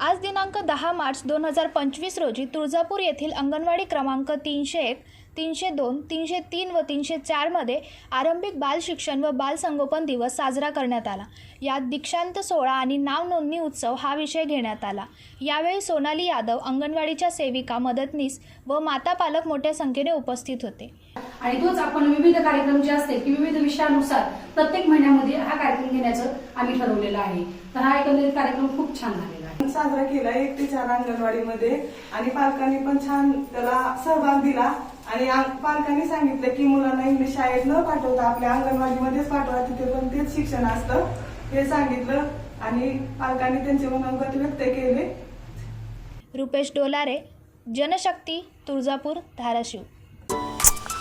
आज दिनांक दहा मार्च दोन हजार पंचवीस रोजी तुळजापूर येथील अंगणवाडी क्रमांक तीनशे एक तीनशे दोन तीनशे तीन व तीनशे चारमध्ये आरंभिक बाल शिक्षण व बाल संगोपन दिवस साजरा करण्यात आला. यात दीक्षांत सोहळा आणि नाव नोंदणी उत्सव हा विषय घेण्यात आला. यावेळी सोनाली यादव अंगणवाडीच्या सेविका मदतनीस व माता पालक मोठ्या संख्येने उपस्थित होते. आणि तोच आपण विविध कार्यक्रम जे असतील की विविध विषयानुसार प्रत्येक महिन्यामध्ये हा कार्यक्रम घेण्याचं आम्ही ठरवलेलं आहे. तर हा एकंदरीत कार्यक्रम खूप छान झालेला आहे. साजरा केला एक ते चार अंगणवाडीमध्ये आणि पालकांनी पण छान त्याला सहभाग दिला. आणि पालकांनी सांगितलं की मुलांना इंग्लिश शाळेत न पाठवता आपल्या अंगणवाडीमध्येच पाठवा तिथे पण तेच शिक्षण असतं. हे सांगितलं आणि पालकांनी त्यांचे मनोगत व्यक्त केले. रुपेश डोलारे जनशक्ती तुळजापूर धाराशिव.